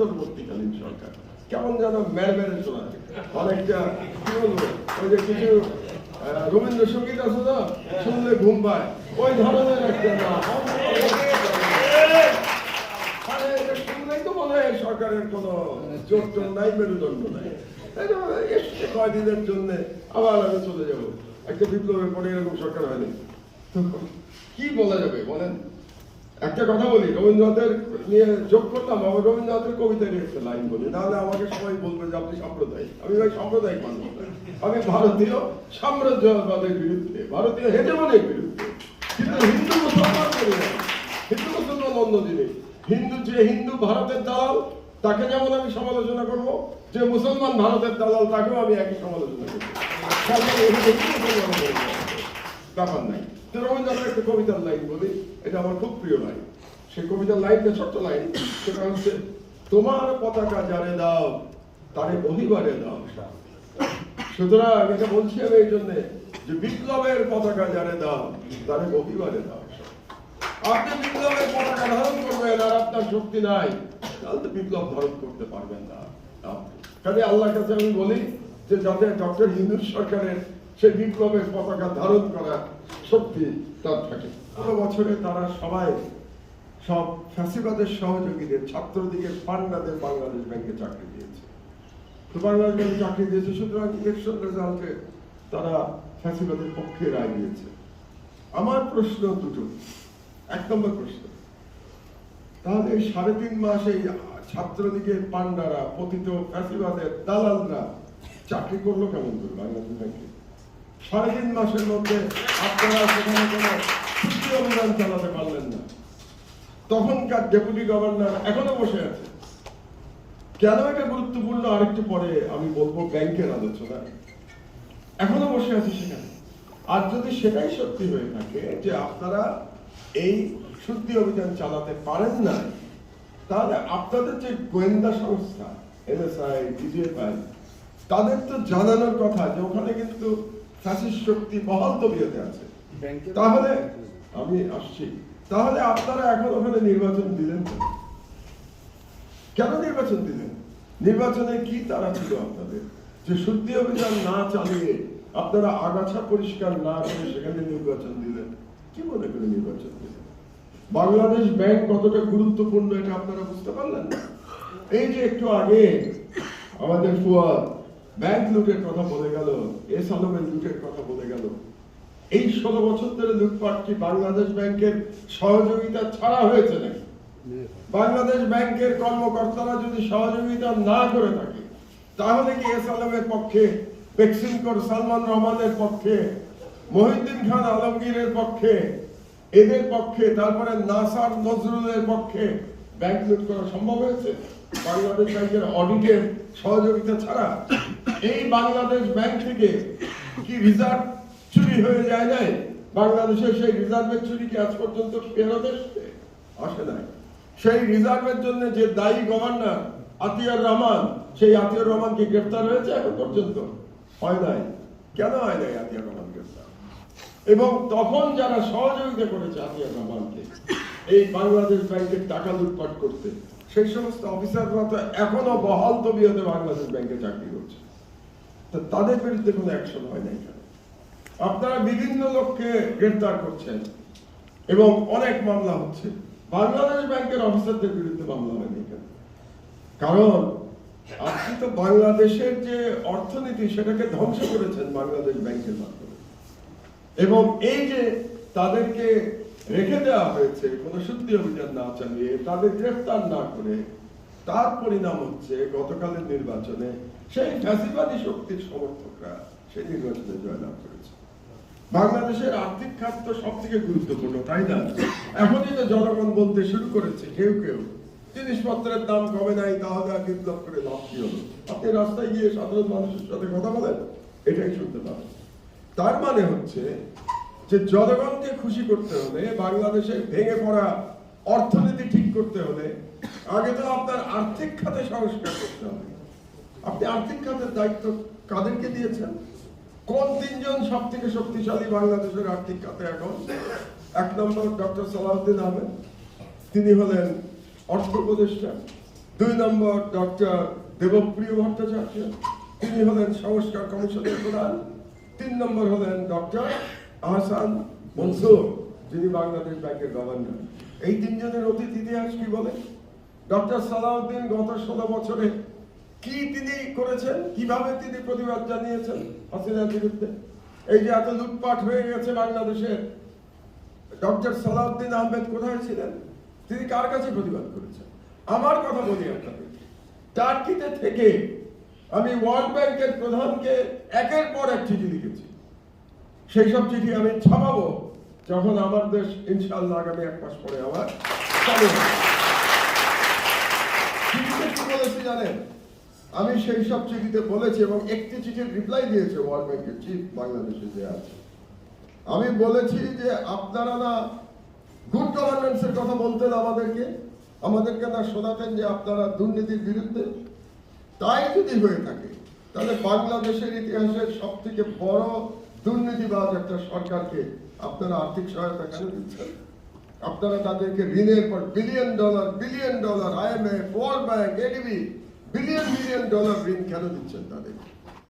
অন্তর্বর্তীকালীন সরকার। কেমন যেন মেরে মেরে অনেকটা, কি বলব, ওই যে কিছু রবীন্দ্রসঙ্গীত আছে না শুনলে ঘুম পায়। ওই ধরনের একটা তো সরকারের কোনো জোর নাই, মেরুদণ্ড নাই। এসছে জন্য, আবার আমি চলে যাব। একটা বিপ্লবের পরে এরকম সরকার হয়নি। কি বলা যাবে, বলেন? একটা কথা বলি, রবীন্দ্রনাথের নিয়ে যোগ করলাম আমার রবীন্দ্রনাথের কবিতার একটা লাইন বলি তাহলে আমাকে সবাই বলবে যে আপনি সাম্প্রদায়িক। আমি ভাই সাম্প্রদায়িক মানুষ। আমি ভারতীয় সাম্রাজ্যবাদের বিরুদ্ধে, ভারতীয় হেজমনের বিরুদ্ধে। কিন্তু হিন্দু মুসলমান হিন্দু মুসলমান অন্য জিনিস হিন্দু যে হিন্দু ভারতের দালাল, তাকে যেমন আমি সমালোচনা করব, যে মুসলমান ভারতের দালাল, তাকেও আমি একই সমালোচনা করব। ব্যাপার নাই। রবীন্দ্রনাথের একটা কবিতার লাইন বলি, এটা আমার খুব প্রিয় লাইন। সেই কবিতার লাইনটা ছোট্ট লাইন, সেটা হচ্ছে, তোমার পতাকা যারে দাও, তারে বহিবারে দাও সুতরাং এটা বলছি আমি এই জন্যে যে বিপ্লবের পতাকা যারে দাও, তারে বহিবারে দাও আপনি বিপ্লবের পতাকা ধারণ করবেন আর আপনার শক্তি নাই, তাহলে তো বিপ্লব ধারণ করতে পারবেন না। কাজে আল্লাহর কাছে আমি বলি যে যাতে ডক্টর হিন্দু সরকারের সেই বিপ্লবের পতাকা ধারণ করার শক্তি তার থাকে। কোনো বছরে তারা সবাই সব ফ্যাসিবাদের সহযোগীদের ছাত্রদিকের পান্ডাদের বাংলাদেশ ব্যাংকে চাকরি দিয়েছে। তো বাংলাদেশ ব্যাংকে চাকরি দিয়েছে, সুতরাং ইলেকশন রেজাল্টে তারা ফ্যাসিবাদের পক্ষে রায় দিয়েছে। আমার প্রশ্ন দুটো। এক নম্বর প্রশ্ন। তাহলে সাড়ে তিন মাস এই ছাত্রদিকের পান্ডারা পতিত ফ্যাসিবাদের দালালরা চাকরি করল কেমন করে বাংলাদেশ ব্যাংকে? সাড়ে তিন মাসের মধ্যে আপনারা সেখানে কোনো ছুটি অভিযান চালাতে পারলেন না। তখনকার ডেপুটি গভর্নর এখনও বসে আছে। কেন এটা গুরুত্বপূর্ণ আরেকটু পরে আমি বলব ব্যাংকের আলোচনা। এখনও বসে আছে সেখানে। আর যদি সেটাই সত্যি হয়ে থাকে যে আপনারা এই শুদ্ধি অভিযান চালাতে পারেন না তাহলে আপনাদের যে গোয়েন্দা সংস্থা, এনএসআই, ডিজিএফআই, তাদের তো জানানোর কথা যে ওখানে কিন্তু শক্তি বহাল তবিয়তে আছে। তাহলে আমি আসছি। তাহলে আপনারা এখন ওখানে নির্বাচন দিলেন? কেন নির্বাচন দিলেন? নির্বাচনে কি তারা ছিল আপনাদের? যে শুদ্ধি অভিযান না চালিয়ে আপনারা আগাছা পরিষ্কার না করে সেখানে নির্বাচন দিলেন? কি মনে করে নির্বাচন দিলেন? বাংলাদেশ ব্যাংক কতটা গুরুত্বপূর্ণ এটা আপনারা বুঝতে পারলেন? না এই যে একটু আগে আমাদের ফুয়াদ ব্যাংক লুটের কথা বলে গেল এস আলমের লুটের কথা বলে গেল। এই ষোলো বছর ধরে লুটপাট কি বাংলাদেশ ব্যাংকের সহযোগিতা ছাড়া হয়েছে নাকি? বাংলাদেশ ব্যাংকের কর্মকর্তারা যদি সহযোগিতা না করে থাকে, তাহলে কি এস আলমের পক্ষে বেক্সিমকর সালমান রহমানের পক্ষে, মহিউদ্দিন খান আলমগীরের পক্ষে, এদের পক্ষে, তারপরে নাসার নজরুলের পক্ষে ব্যাংক লুট করা সম্ভব হয়েছে? বাংলাদেশ ব্যাংকের অডিটের সহযোগিতা ছাড়া এই বাংলাদেশ ব্যাংক থেকে কি রিজার্ভ চুরি হয়ে যায় নাই? বাংলাদেশের সেই রিজার্ভের চুরি কি আজ পর্যন্ত ফেরত এসছে? আসে নাই। সেই রিজার্ভের জন্য যে দায়ী গভর্নর আতিয়ার রহমান, সেই আতিয়ার রহমান কি গ্রেফতার হয়েছে এখন পর্যন্ত? হয় নাই। কেন হয় নাই আতিয়ার রহমান গ্রেফতার এবং তখন যারা সহযোগিতা করেছে আতিয়ার রহমানকে, এই বাংলাদেশ ব্যাংকের টাকা লুটপাট করতে সেই সমস্ত অফিসাররা তো এখনও বহাল তবিয়তে বাংলাদেশ ব্যাংকে চাকরি করছে। তো তাদের বিরুদ্ধে কোনো অ্যাকশন হয় নাই আপনারা বিভিন্ন লোককে গ্রেফতার করছেন এবং অনেক মামলা হচ্ছে। বাংলাদেশ ব্যাংকের অফিসারদের বিরুদ্ধে মামলা হয়নি কেন? কারণ আপনি তো বাংলাদেশের যে অর্থনীতি, সেটাকে ধ্বংস করেছেন বাংলাদেশ ব্যাংকের মাধ্যমে। এবং এই যে তাদেরকে রেখে দেওয়া হয়েছে, কোন শুদ্ধি অভিযান না চালিয়ে তাদের গ্রেফতার না করে। তার পরিণাম হচ্ছে গতকালের নির্বাচনে সেই ফ্যাসিবাদী শক্তির সমর্থকরা সেই নির্বাচনে জয়লাভ করেছে। বাংলাদেশের আর্থিক খাত তো সব থেকে গুরুত্বপূর্ণ, তাই না? এখনই তো জনগণ বলতে শুরু করেছে, কেউ কেউ, জিনিসপত্রের দাম কমে নাই, তাহলে বিপ্লব করে লাভ কি হলো আপনি রাস্তায় গিয়ে সাধারণ মানুষের সাথে কথা বলেন, এটাই শুনতে পাবেন। তার মানে হচ্ছে যে জনগণকে খুশি করতে হলে বাংলাদেশের ভেঙে পড়া অর্থনীতি ঠিক করতে হলে, আগে তো আপনার আর্থিক খাতে সংস্কার করতে হবে। আপনি আর্থিক খাতের দায়িত্ব কাদেরকে দিয়েছেন? কোন তিনজন সব থেকে শক্তিশালী বাংলাদেশের আর্থিক খাতে এখন? এক নম্বর ডক্টর সালাউদ্দিন আহমেদ, তিনি হলেন অর্থ উপদেষ্টা। দুই নম্বর ডক্টর দেবপ্রিয় ভট্টাচার্য, তিনি হলেন সংস্কার কমিশনের প্রধান। তিন নম্বর হলেন ডক্টর আহসান মনসুর যিনি বাংলাদেশ ব্যাংকের গভর্নর এই তিনজনের অতীত ইতিহাস কি বলে? ডক্টর সালাউদ্দিন গত ষোলো বছরে কি তিনি করেছেন? কীভাবে তিনি প্রতিবাদ জানিয়েছেন হাসিনার বিরুদ্ধে? এই যে এত লুটপাট হয়ে গেছে বাংলাদেশে, ডক্টর সালাউদ্দিন আহমেদ কোথায় ছিলেন? তিনি কার কাছে প্রতিবাদ করেছেন? আমার কথা বলি আপনাদের। টার্কিতে থেকে আমি ওয়ার্ল্ড ব্যাংকের প্রধানকে একের পর এক চিঠি লিখেছি। সেই সব চিঠি আমি ছাপাবো। যখন আমার দেশ ইনশাল্লাহ আগামী এক মাস পরে আবার চালু কি বলেছি জানেন? আমি সেই সব চিঠিতে বলেছি এবং একটি চিঠির রিপ্লাই দিয়েছে ওয়ার্ল্ড ব্যাংকের চিফ বাংলাদেশে যে আছে। আমি বলেছি যে আপনারা না গুড গভর্নেন্সের কথা বলতেন আমাদেরকে। আমাদেরকে না শোনাতেন যে আপনারা দুর্নীতির বিরুদ্ধে। তাই যদি হয়ে থাকে, তাহলে বাংলাদেশের ইতিহাসের সব থেকে বড় দুর্নীতিবাজ একটা সরকারকে আপনারা আর্থিক সহায়তা কেন দিচ্ছেন? আপনারা তাদেরকে ঋণের পর billion dollar billion dollar IMF World Bank ADB billion billion dollar ঋণ কেন দিচ্ছেন তাদেরকে?